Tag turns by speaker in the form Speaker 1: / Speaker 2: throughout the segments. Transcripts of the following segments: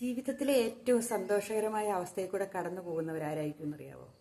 Speaker 1: ജീവിതത്തിലെ ഏറ്റവും സന്തോഷകരമായ അവസ്ഥയിൽ കൂടെ കടന്നു പോകുന്നവരാരായിരിക്കും എന്നറിയാവോ?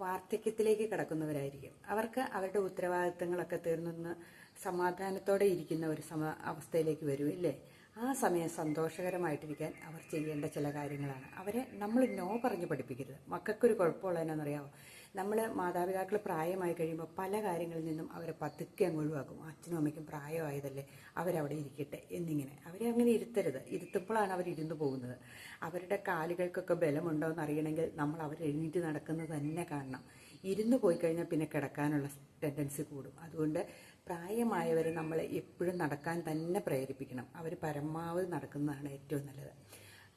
Speaker 1: വാർദ്ധക്യത്തിലേക്ക് കടക്കുന്നവരായിരിക്കും. അവർക്ക് അവരുടെ ഉത്തരവാദിത്തങ്ങളൊക്കെ തീർന്നൊന്ന് സമാധാനത്തോടെ ഇരിക്കുന്ന ഒരു സമ അവസ്ഥയിലേക്ക് വരും ഇല്ലേ? ആ സമയം സന്തോഷകരമായിട്ടിരിക്കാൻ അവർ ചെയ്യേണ്ട ചില കാര്യങ്ങളാണ്. അവരെ നമ്മൾ നോ പറഞ്ഞ് പഠിപ്പിക്കരുത്. മക്കൾക്കൊരു കുഴപ്പമുള്ളതെന്നറിയാമോ നമ്മൾ മാതാപിതാക്കൾ പ്രായമായി കഴിയുമ്പോൾ പല കാര്യങ്ങളിൽ നിന്നും അവരെ പതുക്കെ അങ്ങ് ഒഴിവാക്കും. അച്ഛനും അമ്മയ്ക്കും പ്രായമായതല്ലേ അവരവിടെ ഇരിക്കട്ടെ എന്നിങ്ങനെ. അവരെ അങ്ങനെ ഇരുത്തരുത്. ഇരുത്തുമ്പോഴാണ് അവർ ഇരുന്നു പോകുന്നത്. അവരുടെ കാലുകൾക്കൊക്കെ ബലമുണ്ടോ എന്ന് അറിയണമെങ്കിൽ നമ്മൾ അവർ എഴുന്നേറ്റ് നടക്കുന്നത് തന്നെ കാണണം. ഇരുന്ന് പോയി കഴിഞ്ഞാൽ പിന്നെ കിടക്കാനുള്ള ടെൻഡൻസി കൂടും. അതുകൊണ്ട് പ്രായമായവരെ നമ്മൾ എപ്പോഴും നടക്കാൻ തന്നെ പ്രേരിപ്പിക്കണം. അവർ പരമാവധി നടക്കുന്നതാണ് ഏറ്റവും നല്ലത്.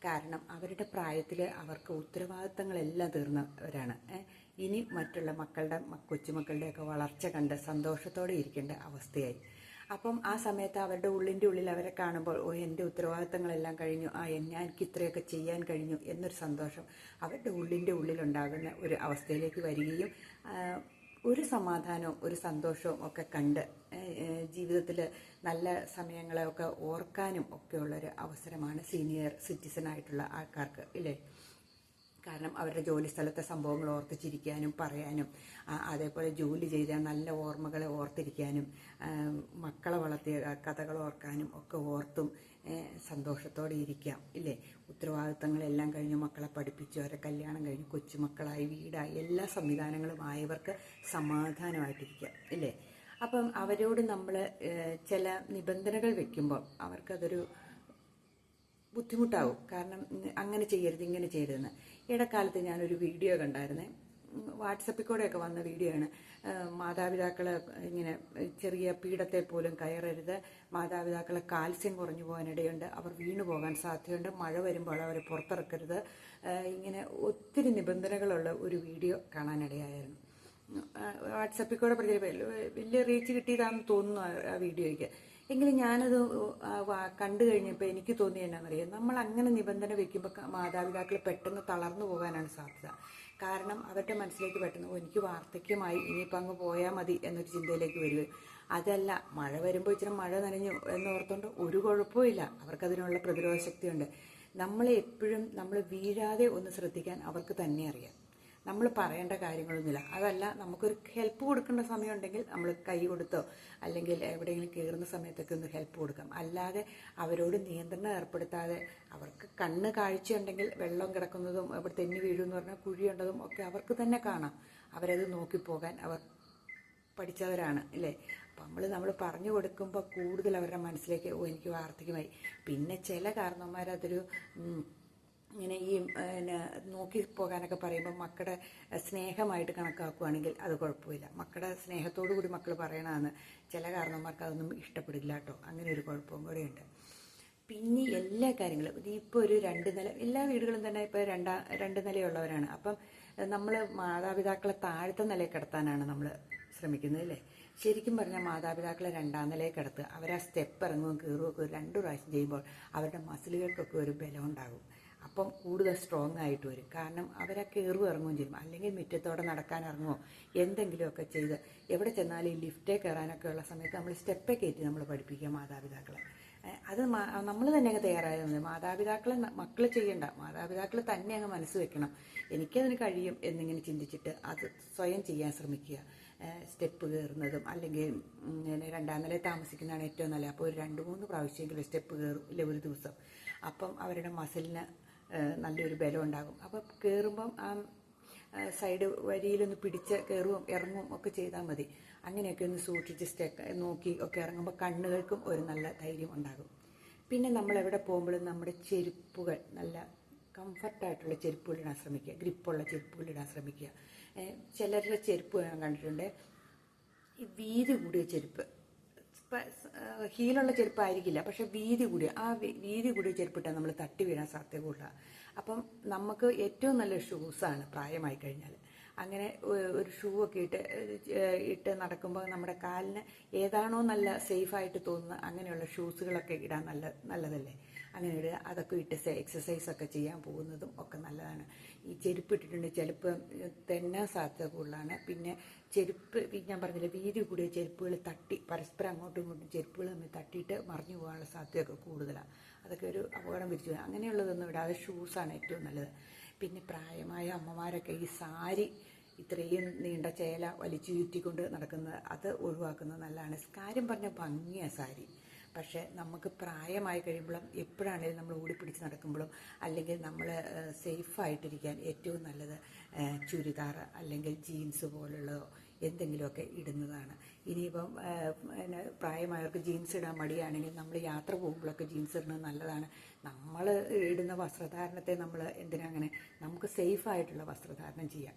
Speaker 1: കാരണം അവരുടെ പ്രായത്തിൽ അവർക്ക് ഉത്തരവാദിത്തങ്ങളെല്ലാം തീർന്നവരാണ്. ഇനി മറ്റുള്ള മക്കളുടെ കൊച്ചുമക്കളുടെയൊക്കെ വളർച്ച കണ്ട് സന്തോഷത്തോടെ ഇരിക്കേണ്ട അവസ്ഥയായി. അപ്പം ആ സമയത്ത് അവരുടെ ഉള്ളിന്റെ ഉള്ളിൽ അവരെ കാണുമ്പോൾ ഓ എന്റെ ഉത്തരവാദിത്തങ്ങളെല്ലാം കഴിഞ്ഞു. ആ ഞാൻ എനിക്ക് ഇത്രയൊക്കെ ചെയ്യാൻ കഴിഞ്ഞു എന്നൊരു സന്തോഷം അവരുടെ ഉള്ളിന്റെ ഉള്ളിലുണ്ടാകുന്ന ഒരു അവസ്ഥയിലേക്ക് വരികയും ഒരു സമാധാനവും ഒരു സന്തോഷവും ഒക്കെ കണ്ട് ജീവിതത്തിൽ നല്ല സമയങ്ങളെയൊക്കെ ഓർക്കാനും ഒക്കെയുള്ളൊരു അവസരമാണ് സീനിയർ സിറ്റിസൺ ആയിട്ടുള്ള ആൾക്കാർക്ക് ഇല്ലേ? കാരണം അവരുടെ ജോലി സ്ഥലത്തെ സംഭവങ്ങൾ ഓർത്ത് ചിരിക്കാനും പറയാനും അതേപോലെ ജോലി ചെയ്ത നല്ല ഓർമ്മകളെ ഓർത്തിരിക്കാനും മക്കളെ വളർത്തിയ കഥകൾ ഓർക്കാനും ഒക്കെ ഓർത്തും സന്തോഷത്തോടെ ഇരിക്കാം ഇല്ലേ? ഉത്തരവാദിത്തങ്ങളെല്ലാം കഴിഞ്ഞ് മക്കളെ പഠിപ്പിച്ചു അവരെ കല്യാണം കഴിഞ്ഞ് കൊച്ചുമക്കളായി വീടായി എല്ലാ സംവിധാനങ്ങളും ആയവർക്ക് സമാധാനമായിട്ടിരിക്കാം ഇല്ലേ? അപ്പം അവരോട് നമ്മൾ ചില നിബന്ധനകൾ വെക്കുമ്പോൾ അവർക്കതൊരു ബുദ്ധിമുട്ടാവും. കാരണം അങ്ങനെ ചെയ്യരുത് ഇങ്ങനെ ചെയ്യരുതെന്ന്. ഇടക്കാലത്ത് ഞാനൊരു വീഡിയോ കണ്ടായിരുന്നേ. വാട്സപ്പിൽ കൂടെയൊക്കെ വന്ന വീഡിയോ ആണ് മാതാപിതാക്കളെ ഇങ്ങനെ ചെറിയ പീഡത്തെ പോലും കയറരുത്. മാതാപിതാക്കളെ കാൽസ്യം കുറഞ്ഞു പോകാനിടയുണ്ട്. അവർ വീണു പോകാൻ സാധ്യതയുണ്ട്. മഴ വരുമ്പോൾ അവരെ പുറത്തിറക്കരുത്. ഇങ്ങനെ ഒത്തിരി നിബന്ധനകളുള്ള ഒരു വീഡിയോ കാണാനിടയായിരുന്നു. വാട്സപ്പിൽ കൂടെ പ്രചരിപ്പില്ല വലിയ റീച്ച് കിട്ടിയതാണെന്ന് തോന്നുന്നു ആ വീഡിയോയ്ക്ക്. എങ്കിലും ഞാനത് കണ്ടു കഴിഞ്ഞപ്പോൾ എനിക്ക് തോന്നി എന്നാണെന്നറിയാം നമ്മൾ അങ്ങനെ നിബന്ധന വെക്കുമ്പോൾ മാതാപിതാക്കൾ പെട്ടെന്ന് തളർന്നു പോകാനാണ് സാധ്യത. കാരണം അവരുടെ മനസ്സിലേക്ക് പെട്ടെന്ന് എനിക്ക് വാർദ്ധക്യമായി ഇനിയിപ്പോൾ അങ്ങ് പോയാൽ മതി എന്നൊരു ചിന്തയിലേക്ക് വരിക. അതല്ല മഴ വരുമ്പോൾ ഇച്ചിരി മഴ നനഞ്ഞു എന്നോർത്തുകൊണ്ട് ഒരു കുഴപ്പമില്ല അവർക്കതിനുള്ള പ്രതിരോധ ശക്തിയുണ്ട്. നമ്മളെ എപ്പോഴും നമ്മൾ വീഴാതെ ഒന്ന് ശ്രദ്ധിക്കാൻ അവർക്ക് തന്നെ അറിയാം. നമ്മൾ പറയേണ്ട കാര്യങ്ങളൊന്നുമില്ല. അതല്ല നമുക്കൊരു ഹെൽപ്പ് കൊടുക്കേണ്ട സമയമുണ്ടെങ്കിൽ നമ്മൾ കൈ കൊടുത്തോ അല്ലെങ്കിൽ എവിടെയെങ്കിലും കയറുന്ന സമയത്തൊക്കെ ഒന്ന് ഹെൽപ്പ് കൊടുക്കാം. അല്ലാതെ അവരോട് നിയന്ത്രണം ഏർപ്പെടുത്താതെ അവർക്ക് കണ്ണ് കാഴ്ചയുണ്ടെങ്കിൽ വെള്ളം കിടക്കുന്നതും അവിടെ തെന്നി വീഴുമെന്ന് പറഞ്ഞാൽ കുഴിയുണ്ടതും ഒക്കെ അവർക്ക് തന്നെ കാണാം. അവരത് നോക്കിപ്പോകാൻ അവർ പഠിച്ചവരാണ് അല്ലേ? നമ്മൾ നമ്മൾ പറഞ്ഞു കൊടുക്കുമ്പോൾ കൂടുതൽ അവരുടെ മനസ്സിലേക്ക് ഓ എനിക്ക് വാർത്തകമായി പിന്നെ ചില കാരണവന്മാരതൊരു ഇങ്ങനെ ഈ പിന്നെ നോക്കി പോകാനൊക്കെ പറയുമ്പോൾ മക്കളുടെ സ്നേഹമായിട്ട് കണക്കാക്കുകയാണെങ്കിൽ അത് കുഴപ്പമില്ല. മക്കളുടെ സ്നേഹത്തോടു കൂടി മക്കൾ പറയണമെന്ന് ചില കാരണവന്മാർക്ക് അതൊന്നും ഇഷ്ടപ്പെടില്ല കേട്ടോ അങ്ങനെ ഒരു കുഴപ്പവും കൂടെയുണ്ട് പിന്നെ എല്ലാ കാര്യങ്ങളും ഇപ്പോൾ ഒരു രണ്ട് നില എല്ലാ വീടുകളും തന്നെ ഇപ്പോൾ രണ്ടാ രണ്ട് നിലയുള്ളവരാണ്. അപ്പം നമ്മൾ മാതാപിതാക്കളെ താഴത്തെ നിലയിൽ കിടത്താനാണ് നമ്മൾ ശ്രമിക്കുന്നത് അല്ലേ? ശരിക്കും പറഞ്ഞാൽ മാതാപിതാക്കളെ രണ്ടാം നിലയിൽ കിടത്തുക. അവർ സ്റ്റെപ്പ് ഇറങ്ങുകയും കയറുകയൊക്കെ രണ്ടു രണ്ട് പ്രാവശ്യം ചെയ്യുമ്പോൾ അവരുടെ മസിലുകൾക്കൊക്കെ ഒരു ബലം ഉണ്ടാകും. അപ്പം കൂടുതൽ സ്ട്രോങ് ആയിട്ട് വരും. കാരണം അവരെ കയറും ഇറങ്ങുകയും ചെയ്യും. അല്ലെങ്കിൽ മുറ്റത്തോടെ നടക്കാൻ ഇറങ്ങുമോ എന്തെങ്കിലുമൊക്കെ ചെയ്ത് എവിടെ ചെന്നാലും ഈ ലിഫ്റ്റേ കയറാനൊക്കെ ഉള്ള സമയത്ത് നമ്മൾ സ്റ്റെപ്പേ കയറ്റി നമ്മൾ പഠിപ്പിക്കുക മാതാപിതാക്കളെ. അത് നമ്മൾ തന്നെ അങ്ങ് തയ്യാറായത് മതി. മാതാപിതാക്കളെ മക്കൾ ചെയ്യണ്ട. മാതാപിതാക്കൾ തന്നെ അങ്ങ് മനസ്സ് വെക്കണം. എനിക്കതിന് കഴിയും എന്നിങ്ങനെ ചിന്തിച്ചിട്ട് അത് സ്വയം ചെയ്യാൻ ശ്രമിക്കുക. സ്റ്റെപ്പ് കയറുന്നതും അല്ലെങ്കിൽ രണ്ടാം നില താമസിക്കുന്നതാണ് ഏറ്റവും നല്ലത്. അപ്പോൾ ഒരു രണ്ട് മൂന്ന് പ്രാവശ്യമെങ്കിലും സ്റ്റെപ്പ് കയറും ഇല്ല ഒരു ദിവസം. അപ്പം അവരുടെ മസിലിന് നല്ലൊരു ബലം ഉണ്ടാകും അപ്പം കയറുമ്പം ആ സൈഡ് വരിയിലൊന്ന് പിടിച്ച് കയറുകയും ഇറങ്ങും ഒക്കെ ചെയ്താൽ മതി. അങ്ങനെയൊക്കെ ഒന്ന് സൂക്ഷിച്ച് സ്റ്റെക്ക് നോക്കി ഒക്കെ ഇറങ്ങുമ്പോൾ കണ്ണുകൾക്കും ഒരു നല്ല ധൈര്യം ഉണ്ടാകും. പിന്നെ നമ്മൾ എവിടെ പോകുമ്പോഴും നമ്മുടെ ചെരുപ്പുകൾ നല്ല കംഫർട്ടായിട്ടുള്ള ചെരുപ്പുകളിടാൻ ശ്രമിക്കുക. ഗ്രിപ്പുള്ള ചെരുപ്പുകളിടാൻ ശ്രമിക്കുക. ചിലരുടെ ചെരുപ്പ് ഞാൻ കണ്ടിട്ടുണ്ട്. ഈ വീതി കൂടിയ ചെരുപ്പ്. ഹീലുള്ള ചെരുപ്പായിരിക്കില്ല. പക്ഷെ വീതി കൂടിയ ആ വീതി കൂടിയ ചെരുപ്പിട്ടാൽ നമ്മൾ തട്ടി വീഴാൻ സാധ്യത കൂടുതലാണ് അപ്പം നമുക്ക് ഏറ്റവും നല്ല ഷൂസാണ് പ്രായമായി കഴിഞ്ഞാൽ അങ്ങനെ ഒരു ഷൂ ഒക്കെ ഇട്ട് ഇട്ട് നടക്കുമ്പോൾ നമ്മുടെ കാലിന് ഏതാണോ നല്ല സേഫായിട്ട് തോന്നുന്നത് അങ്ങനെയുള്ള ഷൂസുകളൊക്കെ ഇടാൻ നല്ല നല്ലതല്ലേ? അങ്ങനെ ഇടുക. അതൊക്കെ ഇട്ട് എക്സസൈസ് ഒക്കെ ചെയ്യാൻ പോകുന്നതും ഒക്കെ നല്ലതാണ്. ഈ ചെരുപ്പ് ഇട്ടിട്ടുണ്ട്. ചിലപ്പോൾ തന്നെ സാധ്യത കൂടുതലാണ്. പിന്നെ ചെരുപ്പ് ഞാൻ പറഞ്ഞില്ല വീതി കൂടിയ ചെരുപ്പുകൾ തട്ടി പരസ്പരം അങ്ങോട്ടും ഇങ്ങോട്ടും ചെരുപ്പുകൾ തമ്മിൽ തട്ടിയിട്ട് മറിഞ്ഞു പോകാനുള്ള സാധ്യതയൊക്കെ കൂടുതലാണ്. അതൊക്കെ ഒരു അപകടം വിരിച്ചു അങ്ങനെയുള്ളതൊന്നും ഇടാതെ ഷൂസാണ് ഏറ്റവും നല്ലത്. പിന്നെ പ്രായമായ അമ്മമാരൊക്കെ ഈ സാരി ഇത്രയും നീണ്ട ചേല വലിച്ചു ചുറ്റിക്കൊണ്ട് നടക്കുന്നത് അത് ഒഴിവാക്കുന്നത് നല്ലതാണ്. കാര്യം പറഞ്ഞ ഭംഗിയാണ് സാരി. പക്ഷേ നമുക്ക് പ്രായമായി കഴിയുമ്പോഴും എപ്പോഴാണെങ്കിലും നമ്മൾ ഓടിപ്പിടിച്ച് നടക്കുമ്പോഴും അല്ലെങ്കിൽ നമ്മൾ സേഫായിട്ടിരിക്കാൻ ഏറ്റവും നല്ലത് ചുരിദാർ അല്ലെങ്കിൽ ജീൻസ് പോലുള്ളതോ എന്തെങ്കിലുമൊക്കെ ഇടുന്നതാണ്. ഇനിയിപ്പം പിന്നെ പ്രായമായവർക്ക് ജീൻസ് ഇടാൻ മടിയാണെങ്കിൽ നമ്മൾ യാത്ര പോകുമ്പോഴൊക്കെ ജീൻസ് ഇടുന്നത് നല്ലതാണ്. നമ്മൾ ഇടുന്ന വസ്ത്രധാരണത്തെ നമ്മൾ എന്തിനങ്ങനെ നമുക്ക് സേഫായിട്ടുള്ള വസ്ത്രധാരണം ചെയ്യാം.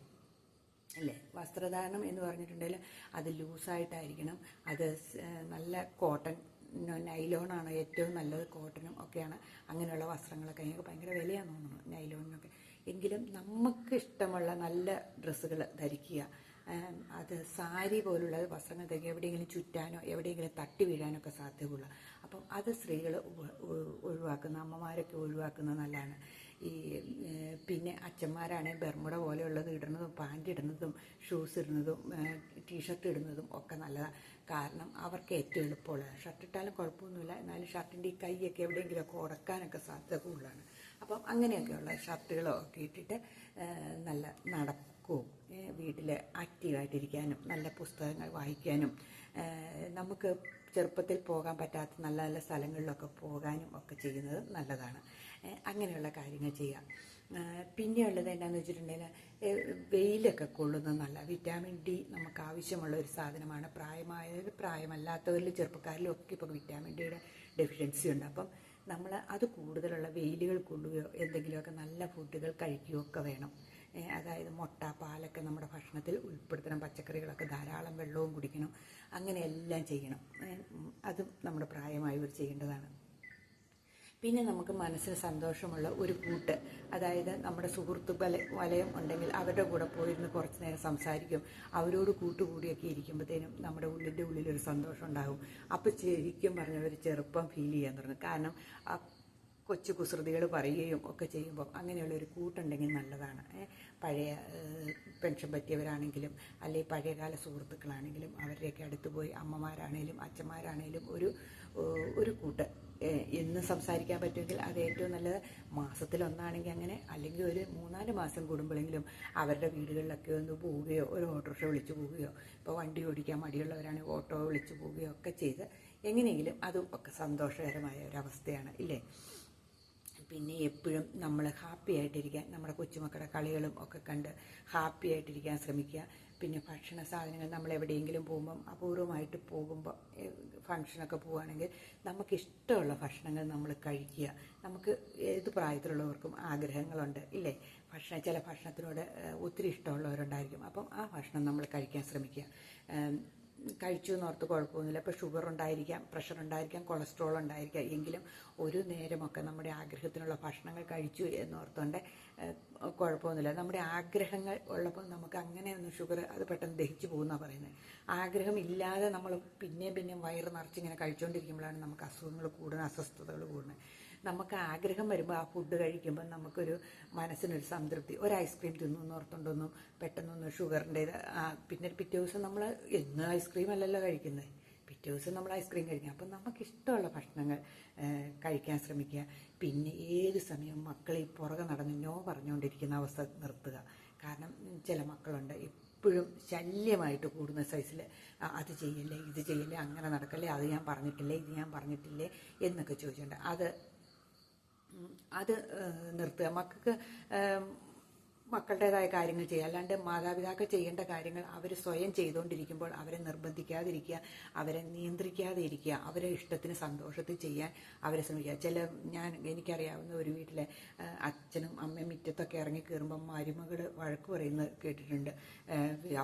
Speaker 1: അല്ലേ? വസ്ത്രധാരണം എന്ന് പറഞ്ഞിട്ടുണ്ടെങ്കിൽ അത് ലൂസായിട്ടായിരിക്കണം. അത് നല്ല കോട്ടൺ നൈലോണാണ് ഏറ്റവും നല്ലത്. കോട്ടനും ഒക്കെയാണ് അങ്ങനെയുള്ള വസ്ത്രങ്ങളൊക്കെ. ഞങ്ങൾക്ക് ഭയങ്കര വിലയാണെന്ന് തോന്നുന്നു നൈലോണിനൊക്കെ എങ്കിലും നമുക്ക് ഇഷ്ടമുള്ള നല്ല ഡ്രസ്സുകൾ ധരിക്കുക. അത് സാരി പോലുള്ള വസ്ത്രങ്ങൾ എവിടെയെങ്കിലും ചുറ്റാനോ എവിടെയെങ്കിലും തട്ടി വീഴാനോ ഒക്കെ സാധ്യതയുള്ള. അപ്പം അത് സ്ത്രീകൾ ഒഴിവാക്കുന്ന അമ്മമാരൊക്കെ ഒഴിവാക്കുന്നത് നല്ലതാണ്. ഈ പിന്നെ അച്ഛന്മാരാണെങ്കിൽ ബെർമുട പോലെയുള്ളത് ഇടുന്നതും പാന്റ് ഇടുന്നതും ഷൂസ് ഇടുന്നതും ടീഷർട്ട് ഇടുന്നതും ഒക്കെ നല്ലതാണ് കാരണം അവർക്ക് ഏറ്റവും എളുപ്പമുള്ള ഷർട്ട് ഇട്ടാലും കുഴപ്പമൊന്നുമില്ല എന്നാലും ഷർട്ടിന്റെ ഈ കൈയൊക്കെ എവിടെയെങ്കിലുമൊക്കെ ഉടക്കാനൊക്കെ സാധ്യത കൂടുതലാണ്. അപ്പം അങ്ങനെയൊക്കെയുള്ള ഷർട്ടുകളോ ഒക്കെ ഇട്ടിട്ട് നല്ല വീട്ടിൽ ആക്റ്റീവായിട്ടിരിക്കാനും നല്ല പുസ്തകങ്ങൾ വായിക്കാനും നമുക്ക് ചെറുപ്പത്തിൽ പോകാൻ പറ്റാത്ത നല്ല നല്ല സ്ഥലങ്ങളിലൊക്കെ പോകാനും ഒക്കെ ചെയ്യുന്നത് നല്ലതാണ്. അങ്ങനെയുള്ള കാര്യങ്ങൾ ചെയ്യാം. പിന്നെയുള്ളത് എന്താണെന്ന് വെച്ചിട്ടുണ്ടെങ്കിൽ വെയിലൊക്കെ കൊള്ളുന്നത് നല്ല വിറ്റാമിൻ ഡി നമുക്ക് ആവശ്യമുള്ള ഒരു സാധനമാണ്. പ്രായമായവർ പ്രായമല്ലാത്തവരിൽ ചെറുപ്പക്കാരിലും ഒക്കെ ഇപ്പോൾ വിറ്റാമിൻ ഡിയുടെ ഡെഫിഷ്യൻസി ഉണ്ട്. അപ്പം നമ്മൾ അത് കൂടുതലുള്ള വെയിലുകൾ കൊള്ളുകയോ എന്തെങ്കിലുമൊക്കെ നല്ല ഫുഡുകൾ കഴിക്കുകയോ ഒക്കെ വേണം. അതായത് മുട്ട പാലൊക്കെ നമ്മുടെ ഭക്ഷണത്തിൽ ഉൾപ്പെടുത്തണം. പച്ചക്കറികളൊക്കെ ധാരാളം വെള്ളവും കുടിക്കണം. അങ്ങനെ എല്ലാം ചെയ്യണം. അതും നമ്മുടെ പ്രായമായവർ ചെയ്യേണ്ടതാണ്. പിന്നെ നമുക്ക് മനസ്സിന് സന്തോഷമുള്ള ഒരു കൂട്ട്. അതായത് നമ്മുടെ സുഹൃത്ത് വല വലയം ഉണ്ടെങ്കിൽ അവരുടെ കൂടെ പോയിരുന്ന് കുറച്ച് നേരം സംസാരിക്കും. അവരോട് കൂട്ടുകൂടിയൊക്കെ ഇരിക്കുമ്പോഴത്തേനും നമ്മുടെ ഉള്ളിന്റെ ഉള്ളിലൊരു സന്തോഷം ഉണ്ടാകും. അപ്പോൾ ശരിക്കും പറഞ്ഞ ഒരു ചെറുപ്പം ഫീൽ ചെയ്യാൻ തുടങ്ങും. കാരണം കൊച്ചു കുസൃതികൾ പറയുകയും ഒക്കെ ചെയ്യുമ്പോൾ അങ്ങനെയുള്ള ഒരു കൂട്ടുണ്ടെങ്കിൽ നല്ലതാണ്. പഴയ പെൻഷൻ പറ്റിയവരാണെങ്കിലും അല്ലെങ്കിൽ പഴയകാല സുഹൃത്തുക്കളാണെങ്കിലും അവരുടെയൊക്കെ അടുത്ത് പോയി അമ്മമാരാണേലും അച്ഛന്മാരാണേലും ഒരു ഒരു കൂട്ട്. എന്ന് സംസാരിക്കാൻ പറ്റുമെങ്കിൽ അത് ഏറ്റവും നല്ലത് മാസത്തിലൊന്നാണെങ്കിൽ അങ്ങനെ അല്ലെങ്കിൽ ഒരു മൂന്നാൽ മാസം കൂടുമ്പോഴെങ്കിലും അവരുടെ വീടുകളിലൊക്കെ ഒന്ന് പോവുകയോ ഒരു ഓട്ടോറിക്ഷ വിളിച്ചു പോവുകയോ ഇപ്പോൾ വണ്ടി ഓടിക്കാൻ മടിയുള്ളവരാണെങ്കിൽ ഓട്ടോ വിളിച്ചു പോവുകയോ ഒക്കെ ചെയ്ത് എങ്ങനെയെങ്കിലും അതും ഒക്കെ സന്തോഷകരമായ ഒരവസ്ഥയാണ് ഇല്ലേ? പിന്നെ എപ്പോഴും നമ്മൾ ഹാപ്പി ആയിട്ടിരിക്കാൻ നമ്മുടെ കൊച്ചുമക്കളുടെ കളികളും ഒക്കെ കണ്ട് ഹാപ്പി ആയിട്ടിരിക്കാൻ ശ്രമിക്കുക. പിന്നെ ഭക്ഷണ സാധനങ്ങൾ നമ്മൾ എവിടെയെങ്കിലും പോകുമ്പം അപൂർവമായിട്ട് പോകുമ്പോൾ ഫങ്ഷനൊക്കെ പോവുകയാണെങ്കിൽ നമുക്ക് ഇഷ്ടമുള്ള ഭക്ഷണങ്ങൾ നമ്മൾ കഴിക്കുക. നമുക്ക് ഏത് പ്രായത്തിലുള്ളവർക്കും ആഗ്രഹങ്ങളുണ്ട് ഇല്ലേ? ഭക്ഷണം ചില ഭക്ഷണത്തിനോട് ഒത്തിരി ഇഷ്ടമുള്ളവരുണ്ടായിരിക്കും. അപ്പം ആ ഭക്ഷണം നമ്മൾ കഴിക്കാൻ ശ്രമിക്കുക. കഴിച്ചു എന്നോർത്ത് കുഴപ്പമൊന്നുമില്ല. ഇപ്പോൾ ഷുഗർ ഉണ്ടായിരിക്കാം പ്രഷർ ഉണ്ടായിരിക്കാം കൊളസ്ട്രോൾ ഉണ്ടായിരിക്കാം. എങ്കിലും ഒരു നേരമൊക്കെ നമ്മുടെ ആഗ്രഹത്തിനുള്ള ഭക്ഷണങ്ങൾ കഴിച്ചു എന്നോർത്തുകൊണ്ട് കുഴപ്പമൊന്നുമില്ല. നമ്മുടെ ആഗ്രഹങ്ങൾ ഉള്ളപ്പോൾ നമുക്ക് അങ്ങനെ ഒന്നും ഷുഗർ അത് പെട്ടെന്ന് ദഹിച്ചു പോകുന്നതാണ് പറയുന്നത്. ആഗ്രഹം ഇല്ലാതെ നമ്മൾ പിന്നെയും പിന്നെയും വയറ് നിറച്ചിങ്ങനെ കഴിച്ചുകൊണ്ടിരിക്കുമ്പോഴാണ് നമുക്ക് അസുഖങ്ങൾ കൂടുന്നത് അസ്വസ്ഥതകൾ കൂടുന്നത്. നമുക്ക് ആഗ്രഹം വരുമ്പോൾ ആ ഫുഡ് കഴിക്കുമ്പോൾ നമുക്കൊരു മനസ്സിനൊരു സംതൃപ്തി. ഒരു ഐസ്ക്രീം തിന്നു ഓർത്തുണ്ടൊന്നും പെട്ടെന്നൊന്നും ഷുഗറിന്റെ പിന്നെ പിറ്റേ ദിവസം നമ്മൾ എന്ന് ഐസ്ക്രീം അല്ലല്ലോ കഴിക്കുന്നത് പിറ്റേ ദിവസം നമ്മൾ ഐസ്ക്രീം കഴിക്കാം. അപ്പം നമുക്കിഷ്ടമുള്ള ഭക്ഷണങ്ങൾ കഴിക്കാൻ ശ്രമിക്കുക. പിന്നെ ഏത് സമയം മക്കൾ ഈ പുറകെ നടന്ന് നോ പറഞ്ഞുകൊണ്ടിരിക്കുന്ന അവസ്ഥ നിർത്തുക. കാരണം ചില മക്കളുണ്ട് എപ്പോഴും ശല്യമായിട്ട് കൂടുന്ന സൈസിൽ അത് ചെയ്യല്ലേ ഇത് ചെയ്യല്ലേ അങ്ങനെ നടക്കല്ലേ അത് ഞാൻ പറഞ്ഞിട്ടില്ലേ ഇത് ഞാൻ പറഞ്ഞിട്ടില്ലേ എന്നൊക്കെ ചോദിച്ചിട്ടുണ്ട് അത് അത് നിർത്തുക. മക്കൾക്ക് മക്കളുടേതായ കാര്യങ്ങൾ ചെയ്യുക. അല്ലാണ്ട് മാതാപിതാക്കൾ ചെയ്യേണ്ട കാര്യങ്ങൾ അവർ സ്വയം ചെയ്തുകൊണ്ടിരിക്കുമ്പോൾ അവരെ നിർബന്ധിക്കാതിരിക്കുക അവരെ നിയന്ത്രിക്കാതെ ഇരിക്കുക അവരെ ഇഷ്ടത്തിന് സന്തോഷത്തിൽ ചെയ്യാൻ അവരെ ശ്രമിക്കുക. ചില ഞാൻ എനിക്കറിയാവുന്ന ഒരു വീട്ടിലെ അച്ഛനും അമ്മയും മുറ്റത്തൊക്കെ ഇറങ്ങി കയറുമ്പോൾ മരുമകൾ വഴക്ക് പറയുന്നത് കേട്ടിട്ടുണ്ട്.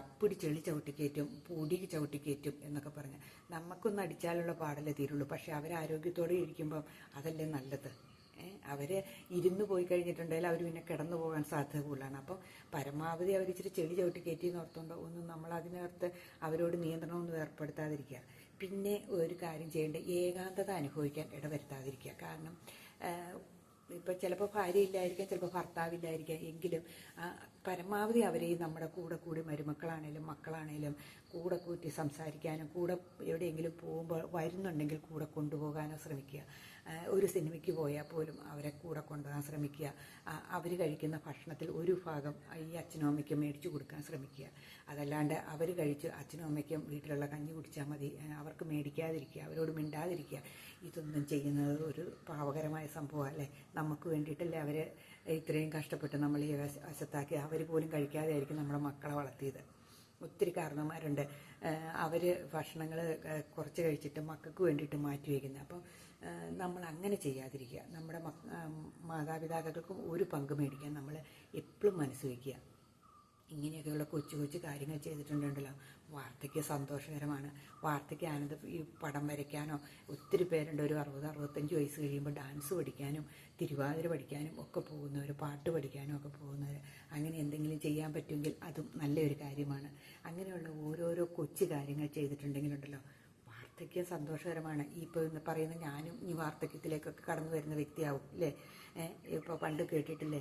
Speaker 1: അപ്പിടി ചെളി ചവിട്ടിക്കയറ്റും പൊടി ചവിട്ടിക്കയറ്റും എന്നൊക്കെ പറഞ്ഞ്. നമുക്കൊന്ന് അടിച്ചാലുള്ള പാടല്ലേ തീരുള്ളൂ. പക്ഷെ അവരാരോഗ്യത്തോടെ ഇരിക്കുമ്പം അതല്ലേ നല്ലത്. ഏ, അവർ ഇരുന്ന് പോയി കഴിഞ്ഞിട്ടുണ്ടെങ്കിൽ അവർ പിന്നെ കിടന്നു പോകാൻ സാധ്യത കൂടുതലാണ്. അപ്പോൾ പരമാവധി അവർ ഇച്ചിരി ചെളി ചവിട്ടി കയറ്റി നിർത്തുമ്പോൾ ഒന്നും നമ്മൾ അതിനകത്ത് അവരോട് നിയന്ത്രണമൊന്നും ഏർപ്പെടുത്താതിരിക്കുക. പിന്നെ ഒരു കാര്യം ചെയ്യേണ്ട ഏകാന്തത അനുഭവിക്കാൻ ഇടവരുത്താതിരിക്കുക. കാരണം ഇപ്പം ചിലപ്പോൾ ഭാര്യ ഇല്ലായിരിക്കാം ചിലപ്പോൾ ഭർത്താവില്ലായിരിക്കാം എങ്കിലും പരമാവധി അവരെയും നമ്മുടെ കൂടെ കൂടി മരുമക്കളാണേലും മക്കളാണേലും കൂടെ കൂട്ടി സംസാരിക്കാനും കൂടെ എവിടെയെങ്കിലും പോകുമ്പോൾ വരുന്നുണ്ടെങ്കിൽ കൂടെ കൊണ്ടുപോകാനോ ശ്രമിക്കുക. ഒരു സിനിമയ്ക്ക് പോയാൽ പോലും അവരെ കൂടെ കൊണ്ടുപോകാൻ ശ്രമിക്കുക. അവർ കഴിക്കുന്ന ഭക്ഷണത്തിൽ ഒരു ഭാഗം ഈ അച്ഛനും അമ്മയ്ക്കും മേടിച്ചു കൊടുക്കാൻ ശ്രമിക്കുക. അതല്ലാണ്ട് അവർ കഴിച്ച് അച്ഛനും അമ്മയ്ക്കും വീട്ടിലുള്ള കഞ്ഞി കുടിച്ചാൽ മതി. അവർക്ക് മേടിക്കാതിരിക്കുക അവരോട് മിണ്ടാതിരിക്കുക. ഇതൊന്നും ചെയ്യുന്നത് ഒരു പാവകരമായ സംഭവം അല്ലേ? നമുക്ക് വേണ്ടിയിട്ടല്ലേ അവർ ഇത്രയും കഷ്ടപ്പെട്ട് നമ്മൾ ഈ വശ- വശത്താക്കി അവർ പോലും കഴിക്കാതെ ആയിരിക്കും നമ്മുടെ മക്കളെ വളർത്തിയത്. ഒത്തിരി കാരണന്മാരുണ്ട് അവർ ഭക്ഷണങ്ങൾ കുറച്ച് കഴിച്ചിട്ട് മക്കൾക്ക് വേണ്ടിയിട്ട് മാറ്റി വയ്ക്കുന്നത്. അപ്പം നമ്മൾ അങ്ങനെ ചെയ്യാതിരിക്കുക. നമ്മുടെ മാതാപിതാക്കൾക്കും ഒരു പങ്ക് മേടിക്കാൻ നമ്മൾ എപ്പോഴും മനസ്സ് വയ്ക്കുക ഇങ്ങനെയൊക്കെയുള്ള കൊച്ചു കൊച്ചു കാര്യങ്ങൾ ചെയ്തിട്ടുണ്ടല്ലോ. വാർത്തയ്ക്ക് സന്തോഷകരമാണ്. വാർത്തയ്ക്ക് ആനന്ദ ഈ പടം വരയ്ക്കാനോ ഒത്തിരി പേരുണ്ട്. ഒരു അറുപത് അറുപത്തഞ്ച് വയസ്സ് കഴിയുമ്പോൾ ഡാൻസ് പഠിക്കാനും തിരുവാതിര പഠിക്കാനും ഒക്കെ പോകുന്നവർ പാട്ട് പഠിക്കാനും ഒക്കെ പോകുന്നവർ അങ്ങനെ എന്തെങ്കിലും ചെയ്യാൻ പറ്റുമെങ്കിൽ അതും നല്ലൊരു കാര്യമാണ്. അങ്ങനെയുള്ള ഓരോരോ കൊച്ചു കാര്യങ്ങൾ ചെയ്തിട്ടുണ്ടെങ്കിലുണ്ടല്ലോ. വാർദ്ധക്യം സന്തോഷകരമാണ്. ഈ ഇപ്പോൾ ഇന്ന് പറയുന്ന ഞാനും ഈ വാർദ്ധക്യത്തിലേക്കൊക്കെ കടന്നു വരുന്ന വ്യക്തിയാവും അല്ലേ ഇപ്പോൾ പണ്ട് കേട്ടിട്ടില്ലേ?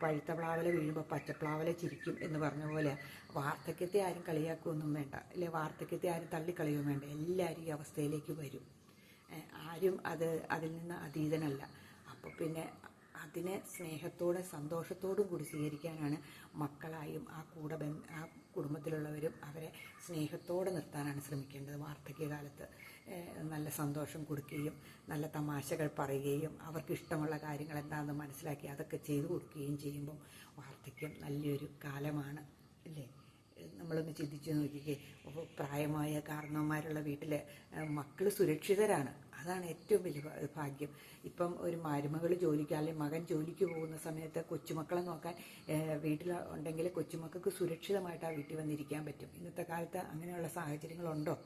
Speaker 1: പഴുത്ത പ്ലാവല വീഴുമ്പോൾ പച്ചപ്ലാവല ചിരിക്കും എന്ന് പറഞ്ഞ പോലെ വാർദ്ധക്യത്തെ ആരും കളിയാക്കുകയൊന്നും വേണ്ട അല്ലെ വാർദ്ധക്യത്തെ ആരും തള്ളിക്കളയുകയും വേണ്ട. എല്ലാവരും ഈ അവസ്ഥയിലേക്ക് വരും. ആരും അത് അതിൽ നിന്ന് അതീതനല്ല. അപ്പോൾ പിന്നെ അതിനെ സ്നേഹത്തോടെ സന്തോഷത്തോടും കൂടി സ്വീകരിക്കാനാണ് മക്കളായും ആ കൂടെ ബന്ധ ആ കുടുംബത്തിലുള്ളവരും അവരെ സ്നേഹത്തോടെ നിർത്താനാണ് ശ്രമിക്കേണ്ടത്. വാർദ്ധക്യകാലത്ത് നല്ല സന്തോഷം കൊടുക്കുകയും നല്ല തമാശകൾ പറയുകയും അവർക്ക് ഇഷ്ടമുള്ള കാര്യങ്ങൾ എന്താണെന്ന് മനസ്സിലാക്കി അതൊക്കെ ചെയ്തു കൊടുക്കുകയും ചെയ്യുമ്പം വാർദ്ധക്യം നല്ലൊരു കാലമാണ് അല്ലേ നമ്മളൊന്ന് ചിന്തിച്ച് നോക്കിക്കേ. പ്രായമായ കാരണവന്മാരുള്ള വീട്ടിൽ മക്കൾ സുരക്ഷിതരാണ്. അതാണ് ഏറ്റവും വലിയ ഭാഗ്യം. ഇപ്പം ഒരു മരുമകൾ ജോലിക്ക് അല്ലെങ്കിൽ മകൻ ജോലിക്ക് പോകുന്ന സമയത്ത് കൊച്ചുമക്കളെ നോക്കാൻ വീട്ടിൽ ഉണ്ടെങ്കിൽ കൊച്ചുമക്കൾക്ക് സുരക്ഷിതമായിട്ട് ആ വീട്ടിൽ വന്നിരിക്കാൻ പറ്റും. ഇന്നത്തെ കാലത്ത് അങ്ങനെയുള്ള സാഹചര്യങ്ങളുണ്ടോ?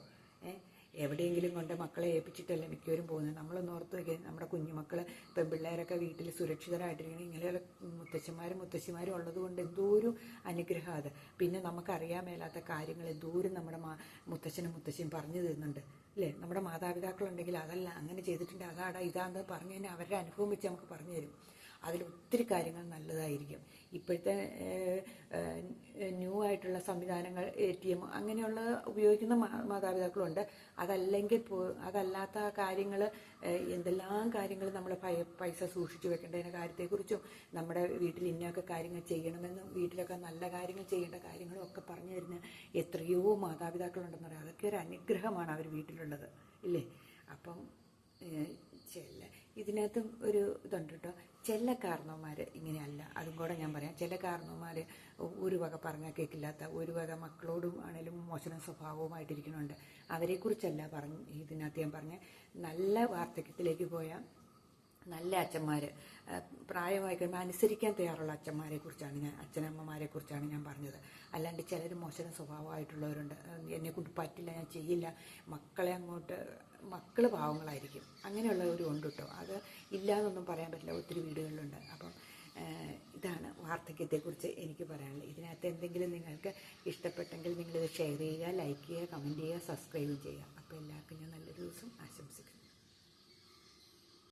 Speaker 1: ഏഹ് എവിടെയെങ്കിലും കൊണ്ട് മക്കളെ ഏൽപ്പിച്ചിട്ടല്ല മിക്കവരും പോകുന്നത്? നമ്മളൊന്ന് ഓർത്ത് വയ്ക്കുക നമ്മുടെ കുഞ്ഞുമക്കൾ ഇപ്പം പിള്ളേരൊക്കെ വീട്ടിൽ സുരക്ഷിതരായിട്ടിരിക്കണം ഇങ്ങനെയുള്ള മുത്തച്ഛന്മാരും മുത്തശ്ശിമാരും ഉള്ളത് കൊണ്ട് ഒരു അനുഗ്രഹം അത്. പിന്നെ നമുക്കറിയാൻ മേലാത്ത കാര്യങ്ങൾ എന്തോരം നമ്മുടെ മാ മുത്തച്ഛനും മുത്തശ്ശിയും പറഞ്ഞു തരുന്നുണ്ട്. അല്ലേ? നമ്മുടെ മാതാപിതാക്കളുണ്ടെങ്കിൽ അതല്ല അങ്ങനെ ചെയ്തിട്ടുണ്ട് അതാടാ ഇതാന്ന് പറഞ്ഞു കഴിഞ്ഞാൽ അവരുടെ അനുഭവം വെച്ച് നമുക്ക് പറഞ്ഞു തരും. അതിൽ ഒത്തിരി കാര്യങ്ങൾ നല്ലതായിരിക്കും. ഇപ്പോഴത്തെ ന്യൂ ആയിട്ടുള്ള സംവിധാനങ്ങൾ എ ടി എം അങ്ങനെയുള്ള ഉപയോഗിക്കുന്ന മാതാപിതാക്കളുണ്ട്. അതല്ലെങ്കിൽ അതല്ലാത്ത കാര്യങ്ങൾ എന്തെല്ലാം കാര്യങ്ങൾ നമ്മൾ പൈസ സൂക്ഷിച്ചു വെക്കേണ്ടതിന്റെ കാര്യത്തെക്കുറിച്ചും നമ്മുടെ വീട്ടിൽ ഇന്നൊക്കെ കാര്യങ്ങൾ ചെയ്യണമെന്നും വീട്ടിലൊക്കെ നല്ല കാര്യങ്ങൾ ചെയ്യേണ്ട കാര്യങ്ങളും ഒക്കെ പറഞ്ഞു തരുന്ന എത്രയോ മാതാപിതാക്കളുണ്ടെന്ന് പറയാം. അതൊക്കെ ഒരു അനുഗ്രഹമാണ് അവർ വീട്ടിലുള്ളത്. ഇല്ലേ? അപ്പം ചെല്ലേ ചില ഇതിനകത്തും ഒരു ഇതുണ്ട് കേട്ടോ. ചില കാരണവന്മാർ ഇങ്ങനെയല്ല അതും കൂടെ ഞാൻ പറയാം. ചില കാരണവന്മാർ ഒരു വക പറഞ്ഞാൽ കേൾക്കില്ലാത്ത ഒരു വക മക്കളോടും ആണെങ്കിലും മോശന സ്വഭാവവുമായിട്ടിരിക്കുന്നുണ്ട്. അവരെക്കുറിച്ചല്ല പറഞ്ഞ് ഇതിനകത്ത് ഞാൻ പറഞ്ഞ. നല്ല വാർദ്ധക്യത്തിലേക്ക് പോയാൽ നല്ല അച്ഛന്മാർ പ്രായമായി കഴിയുമ്പോൾ അനുസരിക്കാൻ തയ്യാറുള്ള അച്ഛന്മാരെ കുറിച്ചാണ് ഞാൻ അച്ഛനമ്മമാരെ കുറിച്ചാണ് ഞാൻ പറഞ്ഞത്. അല്ലാണ്ട് ചിലർ മോശം സ്വഭാവമായിട്ടുള്ളവരുണ്ട്. എന്നെ കൊണ്ട് പറ്റില്ല ഞാൻ ചെയ്യില്ല. മക്കളെ അങ്ങോട്ട് മക്കൾ പാവങ്ങളായിരിക്കും. അങ്ങനെയുള്ളവരും ഉണ്ട് കേട്ടോ അത് ഇല്ലാന്നൊന്നും പറയാൻ പറ്റില്ല. ഒത്തിരി വീടുകളിലുണ്ട്. അപ്പം ഇതാണ് വാർദ്ധക്യത്തെക്കുറിച്ച് എനിക്ക് പറയാനുള്ളത്. ഇതിനകത്ത് എന്തെങ്കിലും നിങ്ങൾക്ക് ഇഷ്ടപ്പെട്ടെങ്കിൽ നിങ്ങളിത് ഷെയർ ചെയ്യുക ലൈക്ക് ചെയ്യുക കമന്റ് ചെയ്യുക സബ്സ്ക്രൈബ് ചെയ്യുക. അപ്പോൾ എല്ലാവർക്കും ഞാൻ നല്ലൊരു ദിവസം ആശംസിക്കുന്നു.